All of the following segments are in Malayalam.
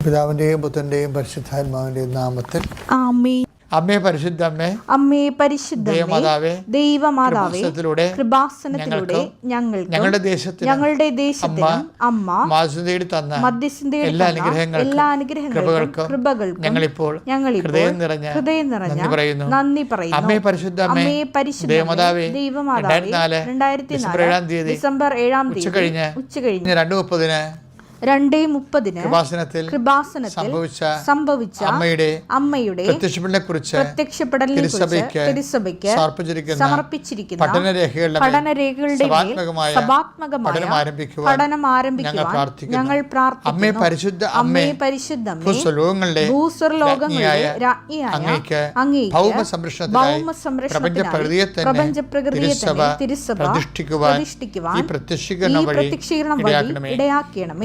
പിതാവിന്റെയും പുത്രന്റെയും പരിശുദ്ധാത്മാവിന്റെയും നാമത്തിൽ. അമ്മേ പരിശുദ്ധ അമ്മേ അമ്മേ പരിശുദ്ധ ദൈവമാതാവേ ദൈവമാതാവേ കൃപാസനത്തിലൂടെ ഞങ്ങൾക്ക് ഞങ്ങളുടെ ദേശത്തിൽ ഞങ്ങളുടെ ദേശത്തിനും അമ്മ തേടി തന്ന മധ്യസ്ഥ എല്ലാ അനുഗ്രഹങ്ങളും എല്ലാ അനുഗ്രഹങ്ങൾക്കും കൃപകൾക്കും ഞങ്ങളിപ്പോൾ ഞങ്ങൾ ഹൃദയം നിറഞ്ഞ ഹൃദയം നിറഞ്ഞ നന്ദി പറയുന്നു. നന്ദി പറയുന്നു. അമ്മേ പരിശുദ്ധ അമ്മേ പരിശുദ്ധ ദൈവമാതാവേ ദൈവമാതാവേ രണ്ടായിരത്തി രണ്ടായിരത്തി ഡിസംബർ ഏഴാം തീയതി ഡിസംബർ ഏഴാം തീയതി ഉച്ചകഴിഞ്ഞ് ഉച്ച കഴിഞ്ഞ് രണ്ടു മുപ്പതിന് രണ്ടേ മുപ്പതിന് കൃപാസനത്തിൽ സംഭവിച്ച സംഭവിച്ച അമ്മയുടെ അമ്മയുടെ പ്രത്യക്ഷപ്പെടലിനെ കുറിച്ച് പ്രത്യക്ഷപ്പെടലിനെ തിരുസഭയ്ക്ക് സമർപ്പിച്ചിരിക്കുന്ന പഠനരേഖകളുടെ പഠനരേഖകളുടെ സഭാത്മകമായ പഠനം ആരംഭിക്കുവാൻ ഞങ്ങൾ പ്രാർത്ഥിക്കുന്നു. പ്രാർത്ഥിക്കുന്നു. പരിശുദ്ധ അമ്മേ അമ്മേ പരിശുദ്ധ ഭൂസ്വലോകങ്ങളുടെ ഭൂസ്വർലോകങ്ങളുടെ രാജ്ഞിയായ അങ്ങേക്ക് ഭൗമ സംരക്ഷണത്തിനായി പ്രപഞ്ച പ്രകൃതിയെ പ്രപഞ്ച പ്രകൃതിയെ തിരുസഭ പ്രതിഷ്ഠിക്കുവാൻ ഈ പ്രത്യക്ഷീകരണം വഴി ഇടയാക്കണമേ.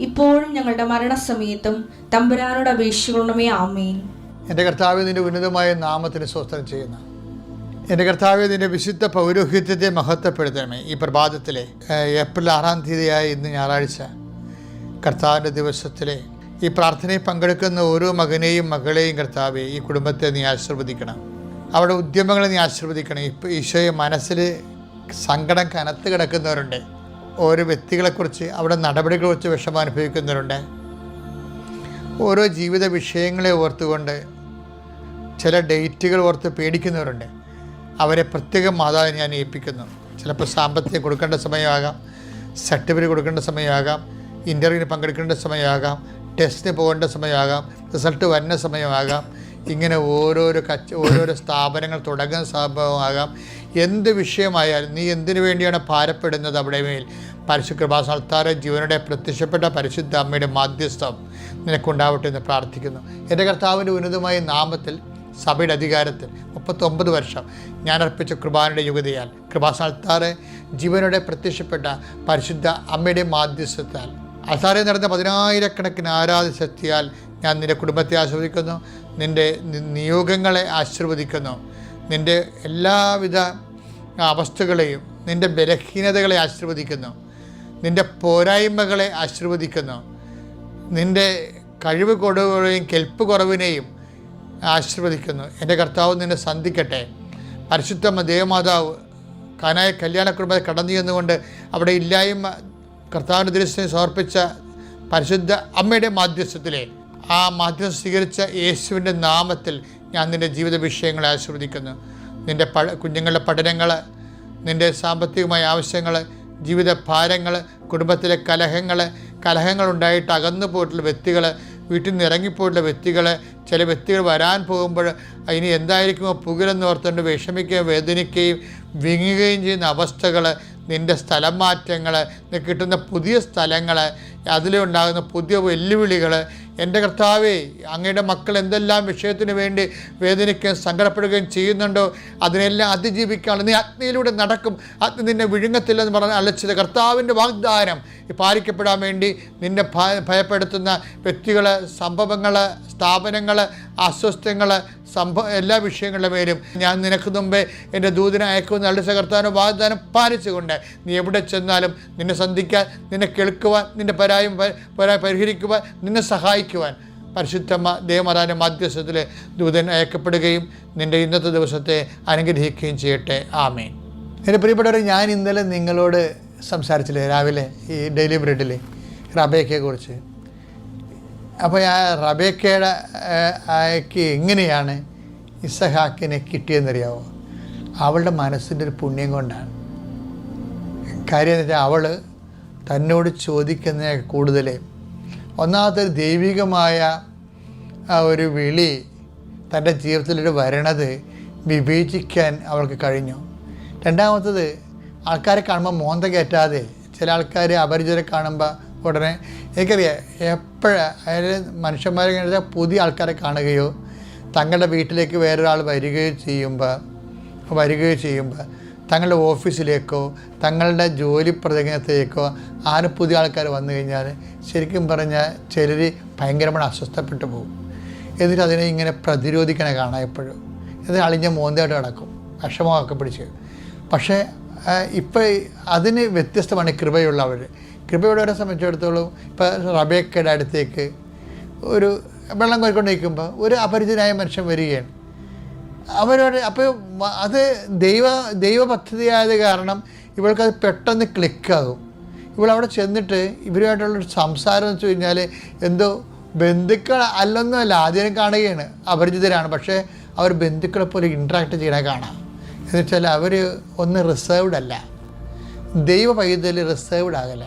ഇപ്പോഴും ഞങ്ങളുടെ മരണസമയത്തും തമ്പുരാനോട് അപേക്ഷിക്കണമേ ആമേൻ. എന്റെ കർത്താവ് നിന്റെ ഉന്നതമായ നാമത്തിന് സ്വസ്ത്രം ചെയ്യുന്ന. എന്റെ കർത്താവ് നിന്റെ വിശുദ്ധ പൗരോഹിത്യത്തെ മഹത്വപ്പെടുത്തണമേ. ഈ പ്രഭാതത്തിലെ ഏപ്രിൽ ആറാം തീയതിയായ ഇന്ന് ഞായറാഴ്ച കർത്താവിന്റെ ദിവസത്തിലെ ഈ പ്രാർത്ഥനയിൽ പങ്കെടുക്കുന്ന ഓരോ മകനെയും മകളെയും കർത്താവെ ഈ കുടുംബത്തെ നീ ആശീർവദിക്കണം. അവരുടെ ഉദ്യമങ്ങളെ നീ ആശീർവദിക്കണം. ഇപ്പോൾ ഈശോയെ മനസ്സിൽ സങ്കടം കനത്ത് കിടക്കുന്നവരുണ്ട്. ഓരോ വ്യക്തികളെക്കുറിച്ച് അവിടെ നടപടികളെക്കുറിച്ച് വിഷമം അനുഭവിക്കുന്നവരുണ്ട്. ഓരോ ജീവിത വിഷയങ്ങളെ ഓർത്തുകൊണ്ട് ചില ഡേറ്റുകൾ ഓർത്ത് പേടിക്കുന്നവരുണ്ട്. അവരെ പ്രത്യേകം മാതാവിനെ ഞാൻ ഏൽപ്പിക്കുന്നു. ചിലപ്പോൾ സാമ്പത്തികം കൊടുക്കേണ്ട സമയമാകാം സർട്ടിഫിക്കറ്റ് കൊടുക്കേണ്ട സമയമാകാം ഇന്റർവ്യൂവിന് പങ്കെടുക്കേണ്ട സമയമാകാം ടെസ്റ്റിന് പോകേണ്ട സമയമാകാം റിസൾട്ട് വരുന്ന സമയമാകാം. ഇങ്ങനെ ഓരോരോ കച്ച ഓരോരോ സ്ഥാപനങ്ങൾ തുടങ്ങുന്ന സംഭവമാകാം. എന്ത് വിഷയമായാലും നീ എന്തിനു വേണ്ടിയാണ് ഭാരപ്പെടുന്നത് അവിടെ മേൽ? പരിശു ജീവനോടെ പ്രത്യക്ഷപ്പെട്ട പരിശുദ്ധ അമ്മയുടെ മാധ്യസ്ഥം നിനക്കുണ്ടാവട്ടെ എന്ന് പ്രാർത്ഥിക്കുന്നു. എന്റെ കർത്താവിന്റെ ഉന്നതമായ നാമത്തിൽ സഭയുടെ അധികാരത്തിൽ മുപ്പത്തൊമ്പത് വർഷം ഞാൻ അർപ്പിച്ച കൃപാനയുടെ യുഗതയാൽ കൃപാസൽത്താറെ ജീവനോടെ പ്രത്യക്ഷപ്പെട്ട പരിശുദ്ധ അമ്മയുടെ മാധ്യസ്ഥത്താൽ അസാറെ നടന്ന പതിനായിരക്കണക്കിന് ആരാധ ശക്തിയാൽ ഞാൻ നിന്റെ കുടുംബത്തെ ആസ്വദിക്കുന്നു നിന്റെ നിയോഗങ്ങളെ ആശീർവദിക്കുന്നു നിന്റെ എല്ലാവിധ അവസ്ഥകളെയും നിന്റെ ബലഹീനതകളെ ആശീർവദിക്കുന്നു. നിന്റെ പോരായ്മകളെ ആശീർവദിക്കുന്നു. നിന്റെ കഴിവ് കുറവുകളെയും കെൽപ്പ് കുറവിനെയും ആശീർവദിക്കുന്നു. എന്റെ കർത്താവ് നിന്നെ സന്ധിക്കട്ടെ. പരിശുദ്ധമ്മ ദേവമാതാവ് കാനായ കല്യാണ കുടുംബത്തെ കടന്നു ചെന്നുകൊണ്ട് അവിടെ ഇല്ലായ്മ കർത്താവിന്റെ ദൃശ്യം സമർപ്പിച്ച പരിശുദ്ധ അമ്മയുടെ മാധ്യസ്ഥത്തിലെ ആ മാധ്യസ്ഥം സ്വീകരിച്ച യേശുവിന്റെ നാമത്തിൽ ഞാൻ നിന്റെ ജീവിത വിഷയങ്ങളെ ആശീർവദിക്കുന്നു. നിന്റെ പ കുഞ്ഞുങ്ങളുടെ പഠനങ്ങൾ നിന്റെ സാമ്പത്തികമായ ആവശ്യങ്ങൾ ജീവിത ഭാരങ്ങൾ കുടുംബത്തിലെ കലഹങ്ങൾ കലഹങ്ങളുണ്ടായിട്ട് അകന്നു പോയിട്ടുള്ള വ്യക്തികൾ വീട്ടിൽ നിന്ന് ഇറങ്ങിപ്പോയിട്ടുള്ള വ്യക്തികൾ ചില വ്യക്തികൾ വരാൻ പോകുമ്പോൾ ഇനി എന്തായിരിക്കുമോ പുകലെന്ന് ഓർത്തുകൊണ്ട് വിഷമിക്കുകയും വേദനിക്കുകയും വിങ്ങുകയും ചെയ്യുന്ന അവസ്ഥകൾ നിന്റെ സ്ഥലം മാറ്റങ്ങൾ കിട്ടുന്ന പുതിയ സ്ഥലങ്ങൾ അതിലുണ്ടാകുന്ന പുതിയ വെല്ലുവിളികൾ എന്റെ കർത്താവേ അങ്ങയുടെ മക്കൾ എന്തെല്ലാം വിഷയത്തിന് വേണ്ടി വേദനിക്കുകയും സങ്കടപ്പെടുകയും ചെയ്യുന്നുണ്ടോ അതിനെല്ലാം അതിജീവിക്കാനുള്ള നീ അഗ്നിയിലൂടെ നടക്കും. അഗ്നി നിന്നെ വിഴുങ്ങത്തില്ലെന്ന് പറഞ്ഞ് അലച്ചത് കർത്താവിന്റെ വാഗ്ദാനം പാലിക്കപ്പെടാൻ വേണ്ടി നിന്നെ ഭയപ്പെടുത്തുന്ന വ്യക്തികൾ സംഭവങ്ങൾ സ്ഥാപനങ്ങൾ അസ്വസ്ഥങ്ങൾ സംഭവ എല്ലാ വിഷയങ്ങളുടെ പേരും ഞാൻ നിനക്ക് മുമ്പേ എന്റെ ദൂതനെ അയക്കുമെന്ന് അളിച്ച സകർത്താനോ വാഗ്ദാനം പാലിച്ചുകൊണ്ട് നീ എവിടെ ചെന്നാലും നിന്നെ സന്ധിക്കാൻ നിന്നെ കേൾക്കുവാൻ നിന്റെ പരായും പ- പരിഹരിക്കുവാൻ നിന്നെ സഹായിക്കുവാൻ പരിശുദ്ധമ്മ ദേവമാതാവിന്റെ മധ്യസ്ഥത്തിൽ ദൂതൻ അയക്കപ്പെടുകയും നിന്റെ ഇന്നത്തെ ദിവസത്തെ അനുഗ്രഹിക്കുകയും ചെയ്യട്ടെ. ആമേൻ. എന്റെ പ്രിയപ്പെട്ടവർ ഞാൻ ഇന്നലെ നിങ്ങളോട് സംസാരിച്ചില്ലേ രാവിലെ ഈ ഡെയിലി ബ്രെഡിൽ റബേക്കയെക്കുറിച്ച്. അപ്പോൾ ആ റബേക്കയുടെ അയക്ക് എങ്ങനെയാണ് ഇസഹാക്കിനെ കിട്ടിയെന്നറിയാവോ? അവളുടെ മനസ്സിന്റെ ഒരു പുണ്യം കൊണ്ടാണ്. കാര്യം എന്ന് വെച്ചാൽ അവൾ തന്നോട് ചോദിക്കുന്ന കൂടുതൽ ഒന്നാമത്തെ ഒരു ദൈവികമായ ആ ഒരു വിളി തന്റെ ജീവിതത്തിലൊരു വരണത് വിവേചിക്കാൻ അവൾക്ക് കഴിഞ്ഞു. രണ്ടാമത്തത് ആൾക്കാരെ കാണുമ്പോൾ മോന്ത കയറ്റാതെ ചില ആൾക്കാർ അപരിചിതരെ കാണുമ്പോൾ ഉടനെ എനിക്കറിയാം എപ്പോഴാണ് അതായത് മനുഷ്യന്മാരെ കഴിഞ്ഞാൽ പുതിയ ആൾക്കാരെ കാണുകയോ തങ്ങളുടെ വീട്ടിലേക്ക് വേറൊരാൾ വരികയോ ചെയ്യുമ്പോൾ വരികയോ ചെയ്യുമ്പോൾ തങ്ങളുടെ ഓഫീസിലേക്കോ തങ്ങളുടെ ജോലി പ്രദേശത്തേക്കോ ആരും പുതിയ ആൾക്കാർ വന്നു കഴിഞ്ഞാൽ ശരിക്കും പറഞ്ഞാൽ ചിലർ ഭയങ്കരമായി അസ്വസ്ഥപ്പെട്ടു പോകും. എന്നിട്ട് അതിനെ ഇങ്ങനെ പ്രതിരോധിക്കണേ കാണാം എപ്പോഴും. എന്നിട്ട് അളിഞ്ഞ മോന്തയായിട്ട് കിടക്കും വിഷമമൊക്കെ പിടിച്ച് പക്ഷേ ഇപ്പോൾ അതിന് വ്യത്യസ്തമാണ് കൃപയുള്ളവർ കൃപയുള്ളവരെ. സംബന്ധിച്ചിടത്തോളം ഇപ്പോൾ റബേക്കയുടെ അടുത്തേക്ക് ഒരു വെള്ളം കോരിക്കൊണ്ട് നിൽക്കുമ്പോൾ ഒരു അപരിചിതനായ മനുഷ്യൻ വരികയാണ്. അവരോട് അപ്പോൾ അത് ദൈവ ദൈവ പദ്ധതിയായത് കാരണം ഇവൾക്കത് പെട്ടെന്ന് ക്ലിക്കാകും. ഇവളവിടെ ചെന്നിട്ട് ഇവരുമായിട്ടുള്ളൊരു സംസാരം എന്ന് വെച്ച് കഴിഞ്ഞാൽ എന്തോ ബന്ധുക്കൾ അല്ലൊന്നുമല്ല ആദ്യം കാണുകയാണ്. അപരിചിതരാണ് പക്ഷേ അവർ ബന്ധുക്കളെ പോലെ ഇൻട്രാക്ട് ചെയ്യണേ കാണാം. എന്ന് വെച്ചാൽ അവർ ഒന്ന് റിസേർവ്ഡ് അല്ല. ദൈവ പൈതൽ റിസേർവ്ഡ് ആകല.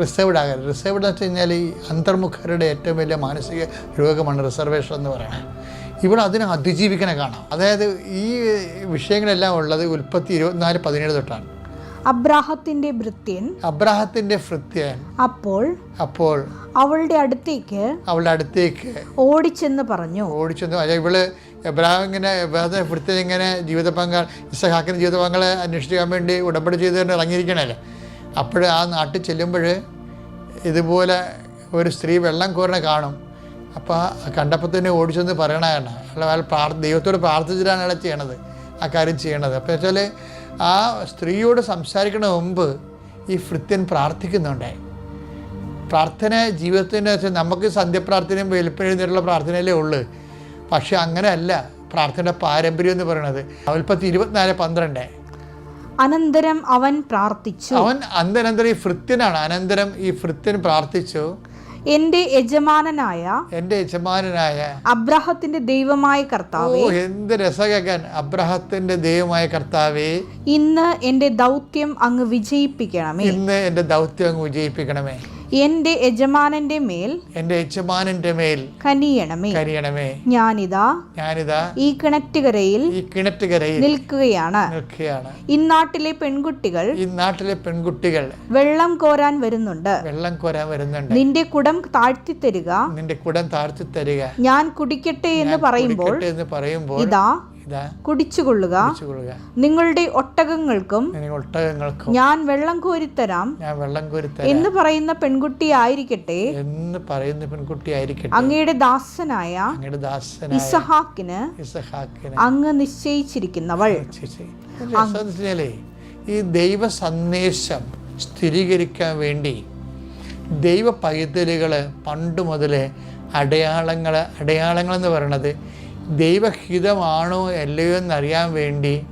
റിസേർവ്ഡ് ആകല. റിസേർവ്ഡ് എന്ന് വെച്ച് കഴിഞ്ഞാൽ ഈ അന്തർമുഖരുടെ ഏറ്റവും വലിയ മാനസിക രോഗമാണ് റിസർവേഷൻ എന്ന് പറയുന്നത് ഇവിടെ അതിനെ അതിജീവിക്കണേ കാണാം. അതായത് ഈ വിഷയങ്ങളെല്ലാം ഉള്ളത് ഉൽപ്പത്തി ഇരുപത്തിനാല് പതിനേഴ് തൊട്ടാണ്. അബ്രാഹത്തിന്റെ ഭൃത്യൻ. അബ്രാഹത്തിന്റെ ഭൃത്യൻ. അപ്പോൾ അപ്പോൾ അവളുടെ അടുത്തേക്ക് അവളുടെ അടുത്തേക്ക് ഓടിച്ചെന്ന് പറഞ്ഞു. ഓടിച്ചെന്ന് ഇവൾ എബ്രാഹിം ഇങ്ങനെ ഭൃത്യൻ ഇങ്ങനെ ജീവിത പങ്കാൾ ഇസഹാക്കിന്റെ ജീവിത പങ്കാളെ അന്വേഷിക്കാൻ വേണ്ടി ഉടമ്പടി ചെയ്തുകൊണ്ട് ഇറങ്ങിയിരിക്കണല്ലേ? അപ്പോൾ ആ നാട്ടിൽ ചെല്ലുമ്പോൾ ഇതുപോലെ ഒരു സ്ത്രീ വെള്ളം കോരണ കാണും. അപ്പോൾ കണ്ടപ്പോൾ തന്നെ ഓടിച്ചെന്ന് പറയണതാണ് അല്ല അയാൾ പ്രാർ ദൈവത്തോട് പ്രാർത്ഥിച്ചിട്ടാണ് അയാൾ ചെയ്യണത് ആ കാര്യം ചെയ്യണത്. അപ്പോൾ വെച്ചാൽ ആ സ്ത്രീയോട് സംസാരിക്കുന്ന മുമ്പ് ഈ ഫൃത്യൻ പ്രാർത്ഥിക്കുന്നുണ്ടായി പ്രാർത്ഥന ജീവിതത്തിന്റെ നമുക്ക് സന്ധ്യപ്രാർത്ഥനയും വെളുപ്പിനെഴുന്നേറ്റുള്ള പ്രാർത്ഥനയല്ലേ ഉള്ളൂ. പക്ഷെ അങ്ങനെയല്ല. പ്രാർത്ഥനയുടെ പാരമ്പര്യം എന്ന് പറയുന്നത് അവൽപ്പത്തി ഇരുപത്തിനാല് പന്ത്രണ്ട്. അനന്തരം അവൻ പ്രാർത്ഥിച്ചു. അവൻ അന്തനന്തരം ഈ ഭൃത്യനാണ്. അനന്തരം ഈ ഭൃത്യൻ പ്രാർത്ഥിച്ചു. എന്റെ യജമാനനായ എന്റെ യജമാനനായ അബ്രഹത്തിന്റെ ദൈവമായ ഓ കർത്താവേ എന്ത് രസകൻ അബ്രഹത്തിന്റെ ദൈവമായ കർത്താവേ ഇന്ന് എന്റെ ദൗത്യം അങ്ങ് വിജയിപ്പിക്കണമേ. ഇന്ന് എന്റെ ദൗത്യം അങ്ങ് വിജയിപ്പിക്കണമേ. എന്റെ യജമാനന്റെ മേൽ എന്റെ യജമാനന്റെ മേൽ കനിയണമേ. കനിയണമേ. ഞാനിതാ ഞാനിതാ ഈ കിണറ്റുകരയിൽ ഈ കിണറ്റുകരയിൽ നിൽക്കുകയാണ്. നിൽക്കുകയാണ്. ഇന്നാട്ടിലെ പെൺകുട്ടികൾ ഇന്നാട്ടിലെ നാട്ടിലെ പെൺകുട്ടികൾ വെള്ളം കോരാൻ വരുന്നുണ്ട്. വെള്ളം കോരാൻ വരുന്നുണ്ട്. നിന്റെ കുടം താഴ്ത്തി തരിക നിന്റെ കുടം താഴ്ത്തി തരിക ഞാൻ കുടിക്കട്ടെ എന്ന് പറയുമ്പോൾ എന്ന് പറയുമ്പോൾ ഇതാ കുടിച്ചുകൊള്ളുക. നിങ്ങളുടെ ഒട്ടകങ്ങൾക്കും ഒട്ടകങ്ങൾക്കും ഞാൻ വെള്ളം കോരിത്തരാം. ഞാൻ വെള്ളം കോരിത്തരാം. തരാം എന്ന് പറയുന്ന പെൺകുട്ടി ആയിരിക്കട്ടെ. എന്ന് പറയുന്ന പെൺകുട്ടി ആയിരിക്കട്ടെ. അങ്ങയുടെ ദാസനായ അങ്ങയുടെ ദാസനായ ഇസഹാക്കിന് ഇസഹാക്കിന് അങ്ങ് നിശ്ചയിച്ചിരിക്കുന്നവൾ. ഈ ദൈവ സന്ദേശം സ്ഥിരീകരിക്കാൻ വേണ്ടി ദൈവ പൈതലുകൾ പണ്ട് മുതലേ അടയാളങ്ങൾ അടയാളങ്ങൾ എന്ന് പറയണത് ദൈവഹിതമാണോ അല്ലയോ എന്നറിയാൻ വേണ്ടി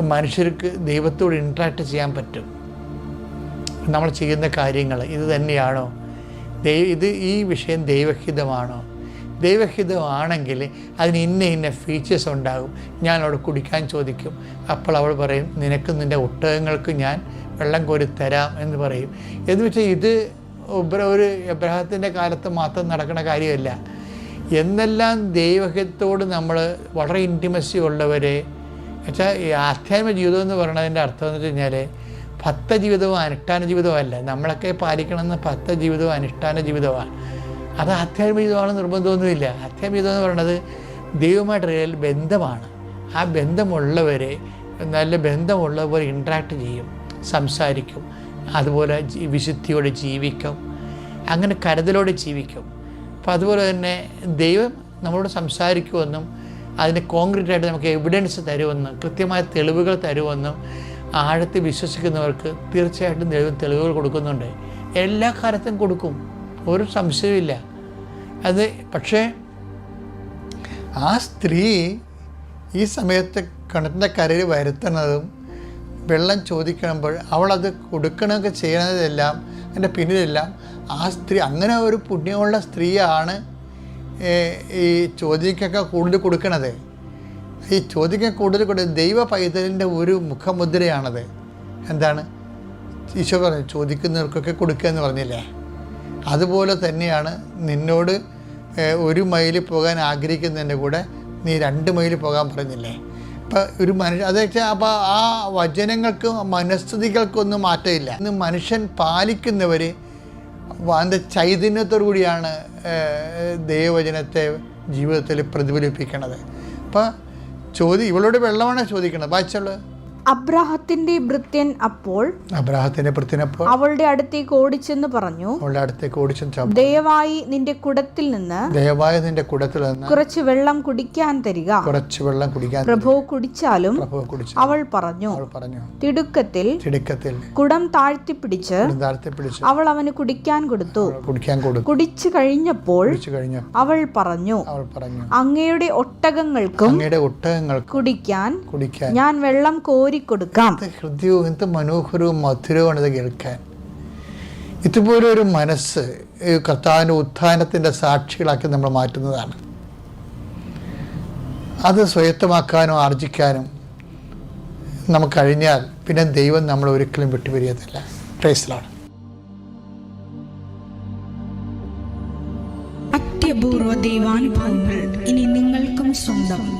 മനുഷ്യർക്ക് ദൈവത്തോട് ഇൻട്രാക്ട് ചെയ്യാൻ പറ്റും. നമ്മൾ ചെയ്യുന്ന കാര്യങ്ങൾ ഇത് തന്നെയാണോ? ദൈവ ഇത് ഈ വിഷയം ദൈവഹിതമാണോ? ദൈവഹിതമാണെങ്കിൽ അതിന് ഇന്ന ഇന്ന ഫീച്ചേഴ്സ് ഉണ്ടാകും. ഞാൻ അവിടെ കുടിക്കാൻ ചോദിക്കും. അപ്പോൾ അവൾ പറയും നിനക്ക് നിന്റെ ഒട്ടകങ്ങൾക്ക് ഞാൻ വെള്ളം കോരി തരാം എന്ന് പറയും. എന്ന് വെച്ചാൽ ഇത് ഒരു എബ്രഹത്തിന്റെ കാലത്ത് മാത്രം നടക്കുന്ന കാര്യമല്ല. എന്നെല്ലാം ദൈവഹിതത്തോട് നമ്മൾ വളരെ ഇന്റിമസി ഉള്ളവരെ. വെച്ചാൽ ഈ ആധ്യാത്മിക ജീവിതം എന്ന് പറയുന്നതിന്റെ അർത്ഥം എന്ന് വെച്ച് കഴിഞ്ഞാൽ ഭക്ത ജീവിതവും അനുഷ്ഠാന ജീവിതവും അല്ല. നമ്മളൊക്കെ പാലിക്കണമെന്ന് ഭക്ത ജീവിതവും അനുഷ്ഠാന ജീവിതമാണ് അത് ആധ്യാത്മിക ജീവിതമാണ് നിർബന്ധമൊന്നുമില്ല. ആധ്യാത്മിക ജീവിതം എന്ന് പറയുന്നത് ദൈവമായിട്ടുള്ള ബന്ധമാണ്. ആ ബന്ധമുള്ളവരെ നല്ല ബന്ധമുള്ളവർ ഇൻട്രാക്ട് ചെയ്യും സംസാരിക്കും അതുപോലെ വിശുദ്ധിയോടെ ജീവിക്കും അങ്ങനെ കരുതലോടെ ജീവിക്കും. അപ്പോൾ അതുപോലെ തന്നെ ദൈവം നമ്മളോട് സംസാരിക്കുമെന്നും അതിന് കോൺക്രീറ്റ് ആയിട്ട് നമുക്ക് എവിഡൻസ് തരുമെന്നും കൃത്യമായ തെളിവുകൾ തരുമെന്നും ആഴത്തിൽ വിശ്വസിക്കുന്നവർക്ക് തീർച്ചയായിട്ടും ദൈവം തെളിവുകൾ കൊടുക്കുന്നുണ്ട്. എല്ലാ കാലത്തും കൊടുക്കും. ഒരു സംശയമില്ല അത് പക്ഷേ ആ സ്ത്രീ ഈ സമയത്ത് കിണറ്റിന്റെ കരയിൽ വരുത്തുന്നതും വെള്ളം ചോദിക്കുമ്പോൾ അവളത് കൊടുക്കണമൊക്കെ ചെയ്യണതെല്ലാം അതിന്റെ പിന്നിലെല്ലാം ആ സ്ത്രീ അങ്ങനെ ഒരു പുണ്യമുള്ള സ്ത്രീയാണ് ഈ ചോദ്യക്കൊക്കെ കൂടുതൽ കൊടുക്കണത്. ഈ ചോദ്യക്കാൻ കൂടുതൽ കൊടുക്കുന്നത് ദൈവ പൈതലിന്റെ ഒരു മുഖമുദ്രയാണത്. എന്താണ്? ഈശോ പറഞ്ഞു ചോദിക്കുന്നവർക്കൊക്കെ കൊടുക്കുക എന്ന് പറഞ്ഞില്ലേ? അതുപോലെ തന്നെയാണ് നിന്നോട് ഒരു മൈൽ പോകാൻ ആഗ്രഹിക്കുന്നതിന്റെ കൂടെ നീ രണ്ട് മൈൽ പോകാൻ പറഞ്ഞില്ലേ? ഇപ്പം ഒരു മനുഷ്യ അത് വെച്ചാൽ അപ്പോൾ ആ വചനങ്ങൾക്ക് മനസ്ഥിതികൾക്കൊന്നും മാറ്റമില്ല. ഇന്ന് മനുഷ്യൻ പാലിക്കുന്നവർ അതിന്റെ ചൈതന്യത്തോടു കൂടിയാണ് ദൈവവചനത്തെ ജീവിതത്തിൽ പ്രതിഫലിപ്പിക്കണത്. അപ്പം ചോദ്യം ഇവളോട് വെള്ളമാണ് ചോദിക്കണത്? വായിച്ചുള്ളത് അബ്രാഹത്തിന്റെ ഭൃത്യൻ അപ്പോൾ അബ്രാഹത്തിന്റെ ഭൃത്യൻ അപ്പോൾ അവളുടെ അടുത്തേക്ക് ഓടിച്ചെന്ന് പറഞ്ഞു. അവളുടെ അടുത്തേക്ക് ഓടിച്ചെന്ന് ദയവായി നിന്റെ കുടത്തിൽ നിന്ന് ദയവായി നിന്റെ കുടത്തിൽ നിന്ന് കുറച്ച് വെള്ളം കുടിക്കാൻ തരിക. കുറച്ച് വെള്ളം കുടിക്കാൻ പ്രഭു കുടിച്ചാലും പ്രഭു കുടിച്ചു അവൾ പറഞ്ഞു അവൾ പറഞ്ഞു തിടുക്കത്തിൽ തിടുക്കത്തിൽ കുടം താഴ്ത്തി പിടിച്ച് താഴ്ത്തി പിടിച്ച് അവൾ അവന് കുടിക്കാൻ കൊടുത്തു. കുടിക്കാൻ കൊടുത്തു. കുടിച്ചു കഴിഞ്ഞപ്പോൾ കുടിച്ചു കഴിഞ്ഞു അവൾ പറഞ്ഞു അവൾ പറഞ്ഞു അങ്ങയുടെ ഒട്ടകങ്ങൾക്കും അങ്ങയുടെ ഒട്ടകങ്ങൾക്ക് കുടിക്കാൻ കുടിക്കാൻ ഞാൻ വെള്ളം കോരിക്കൊടുക്കാം. ഹൃദ്യവും ഹൃദയവും എന്ത് മനോഹരവും മധുരവുമാണ് ഇത് കേൾക്കാൻ. ഇതുപോലെ ഒരു മനസ്സ് കർത്താവിന്റെ ഉത്ഥാനത്തിന്റെ സാക്ഷികളാക്കി നമ്മൾ മാറ്റുന്നതാണ്. അത് സ്വയത്തമാക്കാനും ആർജിക്കാനും നമുക്ക് കഴിഞ്ഞാൽ പിന്നെ ദൈവം നമ്മൾ ഒരിക്കലും വിട്ടുപിരിയത്തില്ല. പ്രേസലാണ് അത്യപൂർവ ദൈവാനുഭവങ്ങൾ ഇനി നിങ്ങൾക്കും സ്വന്തം.